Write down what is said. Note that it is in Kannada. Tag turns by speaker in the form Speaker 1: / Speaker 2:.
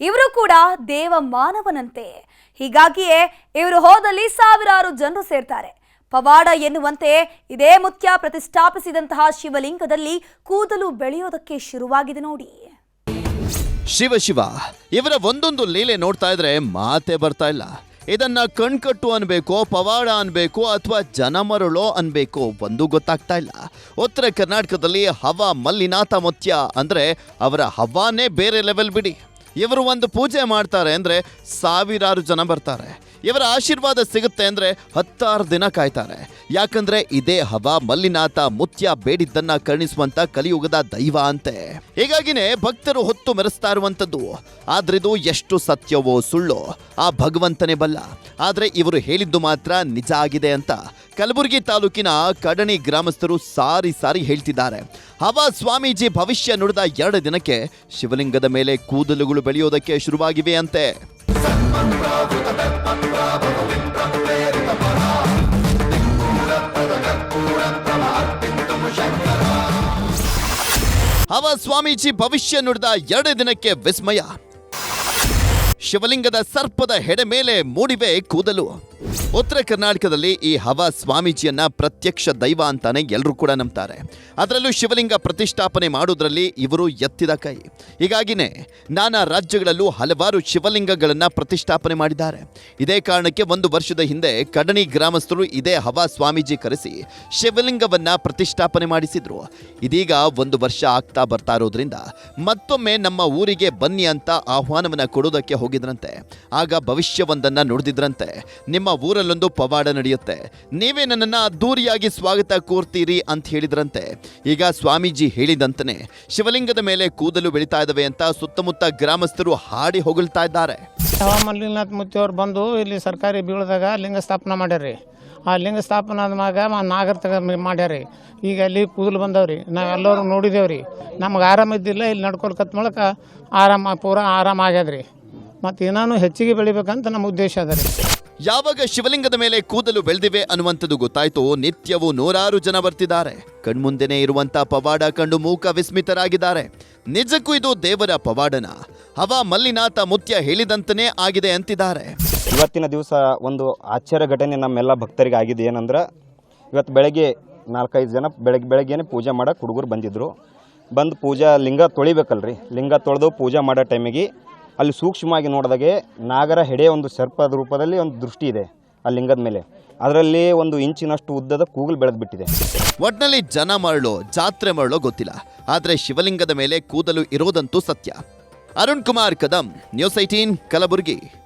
Speaker 1: ಇವರು ಕೂಡ ದೇವ ಮಾನವನಂತೆ. ಹೀಗಾಗಿಯೇ ಇವರು ಹೋದಲ್ಲಿ ಸಾವಿರಾರು ಜನರು ಸೇರ್ತಾರೆ. ಪವಾಡ ಎನ್ನುವಂತೆ ಇದೇ ಮುತ್ಯ ಪ್ರತಿಷ್ಠಾಪಿಸಿದಂತಹ ಶಿವಲಿಂಗದಲ್ಲಿ ಕೂದಲು ಬೆಳೆಯೋದಕ್ಕೆ ಶುರುವಾಗಿದೆ ನೋಡಿ.
Speaker 2: ಶಿವ ಶಿವ, ಇವರ ಒಂದೊಂದು ಲೀಲೆ ನೋಡ್ತಾ ಇದ್ರೆ ಮಾತೆ ಬರ್ತಾ ಇಲ್ಲ. ಇದನ್ನ ಕಣ್ಕಟ್ಟು ಅನ್ಬೇಕು, ಪವಾಡ ಅನ್ಬೇಕು ಅಥವಾ ಜನಮರುಳೋ ಅನ್ಬೇಕು ಒಂದು ಗೊತ್ತಾಗ್ತಾ ಇಲ್ಲ. ಉತ್ತರ ಕರ್ನಾಟಕದಲ್ಲಿ ಹವಾ ಮಲ್ಲಿನಾಥ ಮುತ್ಯ ಅಂದ್ರೆ ಅವರ ಹವಾನೇ ಬೇರೆ ಲೆವೆಲ್ ಬಿಡಿ. ಇವರು ಒಂದು ಪೂಜೆ ಮಾಡ್ತಾರೆ ಅಂದರೆ ಸಾವಿರಾರು ಜನ ಬರ್ತಾರೆ. ಇವರ ಆಶೀರ್ವಾದ ಸಿಗುತ್ತೆ ಅಂದರೆ ಹತ್ತಾರು ದಿನ ಕಾಯ್ತಾರೆ. ಯಾಕಂದ್ರೆ ಇದೇ ಹವಾ, ಮಲ್ಲಿನಾಥ, ಮುತ್ಯ ಬೇಡಿದ್ದನ್ನ ಕರುಣಿಸುವಂತ ಕಲಿಯುಗದ ದೈವ ಅಂತೆ. ಹೀಗಾಗಿನೇ ಭಕ್ತರು ಹೊತ್ತು ಮೆರೆಸ್ತಾ ಇರುವಂಥದ್ದು. ಆದ್ರಿದು ಎಷ್ಟು ಸತ್ಯವೋ ಸುಳ್ಳೋ. ಆ ಭಗವಂತನೇ ಬಲ್ಲ. ಆದರೆ ಇವರು ಹೇಳಿದ್ದು ಮಾತ್ರ ನಿಜ ಆಗಿದೆ ಅಂತ. ಕಲಬುರಗಿ ತಾಲೂಕಿನ ಕಡಣಿ ಗ್ರಾಮಸ್ಥರು ಸಾರಿ ಸಾರಿ ಹೇಳ್ತಿದ್ದಾರೆ. ಹವಾ ಸ್ವಾಮೀಜಿ ಭವಿಷ್ಯ ನುಡಿದ ಎರಡು ದಿನಕ್ಕೆ ಶಿವಲಿಂಗದ ಮೇಲೆ ಕೂದಲುಗಳು ಬೆಳೆಯೋದಕ್ಕೆ ಶುರುವಾಗಿವೆ ಅಂತೆ. ಹವ ಸ್ವಾಮೀಜಿ ಭವಿಷ್ಯ ನುಡಿದ ಎರಡು ದಿನಕ್ಕೆ ವಿಸ್ಮಯ. ಶಿವಲಿಂಗದ ಸರ್ಪದ ಹೆಡೆ ಮೇಲೆ ಮೂಡಿವೆ ಕೂದಲು. ಉತ್ತರ ಕರ್ನಾಟಕದಲ್ಲಿ ಈ ಹವಾ ಸ್ವಾಮೀಜಿಯನ್ನ ಪ್ರತ್ಯಕ್ಷ ದೈವ ಅಂತಾನೆ ಎಲ್ಲರೂ ಕೂಡ ನಂಬ್ತಾರೆ. ಅದರಲ್ಲೂ ಶಿವಲಿಂಗ ಪ್ರತಿಷ್ಠಾಪನೆ ಮಾಡೋದ್ರಲ್ಲಿ ಇವರು ಎತ್ತಿದ ಕೈ. ಹೀಗಾಗಿನೇ ನಾನಾ ರಾಜ್ಯಗಳಲ್ಲೂ ಹಲವಾರು ಶಿವಲಿಂಗಗಳನ್ನ ಪ್ರತಿಷ್ಠಾಪನೆ ಮಾಡಿದ್ದಾರೆ. ಇದೇ ಕಾರಣಕ್ಕೆ ಒಂದು ವರ್ಷದ ಹಿಂದೆ ಕಡಣಿ ಗ್ರಾಮಸ್ಥರು ಇದೇ ಹವಾ ಸ್ವಾಮೀಜಿ ಕರೆಸಿ ಶಿವಲಿಂಗವನ್ನ ಪ್ರತಿಷ್ಠಾಪನೆ ಮಾಡಿಸಿದ್ರು. ಇದೀಗ ಒಂದು ವರ್ಷ ಆಗ್ತಾ ಬರ್ತಾ ಇರೋದ್ರಿಂದ ಮತ್ತೊಮ್ಮೆ ನಮ್ಮ ಊರಿಗೆ ಬನ್ನಿ ಅಂತ ಆಹ್ವಾನವನ್ನ ಕೊಡೋದಕ್ಕೆ ಹೋಗಿದ್ರಂತೆ. ಆಗ ಭವಿಷ್ಯವೊಂದನ್ನು ನುಡಿದಿದ್ರಂತೆ. ನಿಮ್ಮ ಊರಲ್ಲೊಂದು ಪವಾಡ ನಡೆಯುತ್ತೆ. ನೀವೇ ನನ್ನನ್ನು ಅದ್ದೂರಿಯಾಗಿ ಸ್ವಾಗತ ಕೋರ್ತೀರಿ ಅಂತ ಹೇಳಿದ್ರಂತೆ. ಈಗ ಸ್ವಾಮೀಜಿ ಹೇಳಿದಂತನೇ, ಶಿವಲಿಂಗದ ಮೇಲೆ ಕೂದಲು ಬೆಳೀತಾ ಇದ್ದಾವೆ ಅಂತ ಸುತ್ತಮುತ್ತ ಗ್ರಾಮಸ್ಥರು ಹಾಡಿ ಹೊಗಳ್ತಾ ಇದ್ದಾರೆ.
Speaker 3: ಮಲ್ಲಿನಾಥ್ ಮುತ್ತಿಯವ್ರು ಬಂದು ಇಲ್ಲಿ ಸರ್ಕಾರಿ ಬೀಳದಾಗ ಲಿಂಗ ಸ್ಥಾಪನೆ ಮಾಡ್ಯಾರ್ರಿ. ಆ ಲಿಂಗ ಸ್ಥಾಪನೆ ಆದ್ಮ್ಯಾಗ ನಾಗರ ತಗ ಮಾಡ್ಯಾರ್ರಿ. ಈಗ ಅಲ್ಲಿ ಕೂದಲು ಬಂದವ್ರಿ. ನಾವೆಲ್ಲರೂ ನೋಡಿದೇವ್ರಿ. ನಮ್ಗೆ ಆರಾಮ ಇದ್ದಿಲ್ಲ, ಇಲ್ಲಿ ನಡ್ಕೊಳ್ಕತ್ ಮೂಲಕ ಆರಾಮ ಪೂರಾ ಆರಾಮ ಆಗ್ಯದ್ರಿ. ಮತ್ತು ಏನಾನು ಹೆಚ್ಚಿಗೆ ಬೆಳಿಬೇಕಂತ ನಮ್ಮ ಉದ್ದೇಶ ಅದ ರೀ.
Speaker 2: ಯಾವಾಗ ಶಿವಲಿಂಗದ ಮೇಲೆ ಕೂದಲು ಬೆಳೆದಿವೆ ಅನ್ನುವಂಥದ್ದು ಗೊತ್ತಾಯ್ತು ನಿತ್ಯವೂ ನೂರಾರು ಜನ ಬರ್ತಿದ್ದಾರೆ. ಕಣ್ಮುಂದೆನೇ ಇರುವಂತ ಪವಾಡ ಕಂಡು ಮೂಕ ವಿಸ್ಮಿತರಾಗಿದ್ದಾರೆ. ನಿಜಕ್ಕೂ ಇದು ದೇವರ ಪವಾಡನ. ಹವಾ ಮಲ್ಲಿನಾಥ ಮುತ್ಯ ಹೇಳಿದಂತನೇ ಆಗಿದೆ ಅಂತಿದ್ದಾರೆ.
Speaker 4: ಇವತ್ತಿನ ದಿವಸ ಒಂದು ಆಶ್ಚರ್ಯ ಘಟನೆ ನಮ್ಮೆಲ್ಲ ಭಕ್ತರಿಗೆ ಆಗಿದೆ ಏನಂದ್ರೆ ಇವತ್ತು ಬೆಳಗ್ಗೆ ನಾಲ್ಕೈದು ಜನ ಬೆಳಗ್ಗೆ ಬೆಳಗ್ಗೆನೇ ಪೂಜೆ ಮಾಡೋಕೆ ಹುಡುಗರು ಬಂದಿದ್ದರು ಬಂದು ಪೂಜಾ ಲಿಂಗ ತೊಳಿಬೇಕಲ್ರಿ. ಲಿಂಗ ತೊಳೆದು ಪೂಜೆ ಮಾಡೋ ಟೈಮಿಗೆ ಅಲ್ಲಿ ಸೂಕ್ಷ್ಮವಾಗಿ ನೋಡಿದಾಗೆ ನಾಗರ ಹೆಡೆ ಒಂದು ಸರ್ಪದ ರೂಪದಲ್ಲಿ ಒಂದು ದೃಷ್ಟಿ ಇದೆ, ಆ ಲಿಂಗದ ಮೇಲೆ. ಅದರಲ್ಲಿ ಒಂದು ಇಂಚಿನಷ್ಟು ಉದ್ದದ ಕೂಗಲು ಬೆಳೆದು ಬಿಟ್ಟಿದೆ
Speaker 2: ಒಟ್ನಲ್ಲಿ ಜನ ಮರಳೋ, ಜಾತ್ರೆ ಮರಳೋ ಗೊತ್ತಿಲ್ಲ. ಆದರೆ ಶಿವಲಿಂಗದ ಮೇಲೆ ಕೂದಲು ಇರೋದಂತೂ ಸತ್ಯ. Arun Kumar Kadam, news eighteen Kalaburagi.